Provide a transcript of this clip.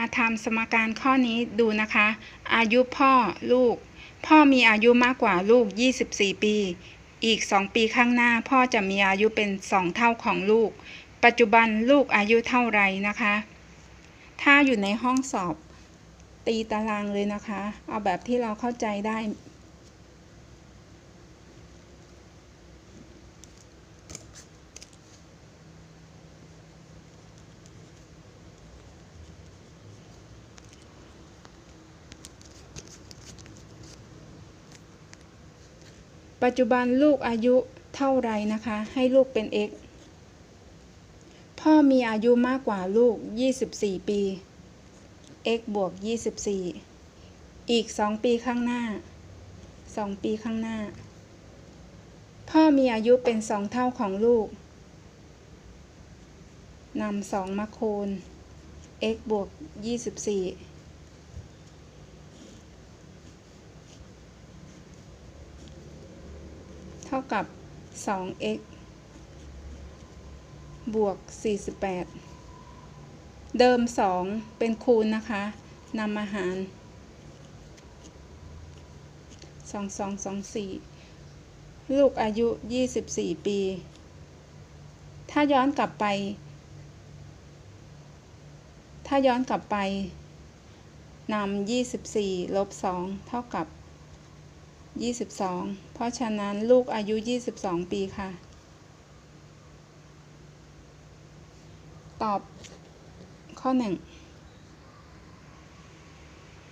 มาทำสมการข้อนี้ดูนะคะ อายุพ่อลูก พ่อมีอายุมากกว่าลูก 24 ปี อีก 2 ปีข้างหน้าพ่อจะมีอายุเป็น 2 เท่าของลูก ปัจจุบันลูกอายุเท่าไรนะคะ ถ้าอยู่ในห้องสอบตีตารางเลยนะคะ เอาแบบที่เราเข้าใจได้ ปัจจุบันลูกอายุเท่าไรนะคะ ให้ลูกเป็น x พ่อมีอายุมากกว่าลูก 24 ปี x บวก 24 อีก 2 ปีข้างหน้า 2 ปีข้างหน้า พ่อมีอายุเป็น 2 เท่าของลูกนำ2มาคูณ x บวก 24 ท่ากับ 2x บวก 48 เดิม 2 เป็นคูณนะคะนำมาหาร 2 2 2 4 ลูกอายุ 24 ปี ถ้าย้อนกลับไป ถ้าย้อนกลับไปนำ24 ลบ 2 เท่ากับ 22 เพราะฉะนั้นลูกอายุ 22 ปีค่ะ ตอบข้อ 1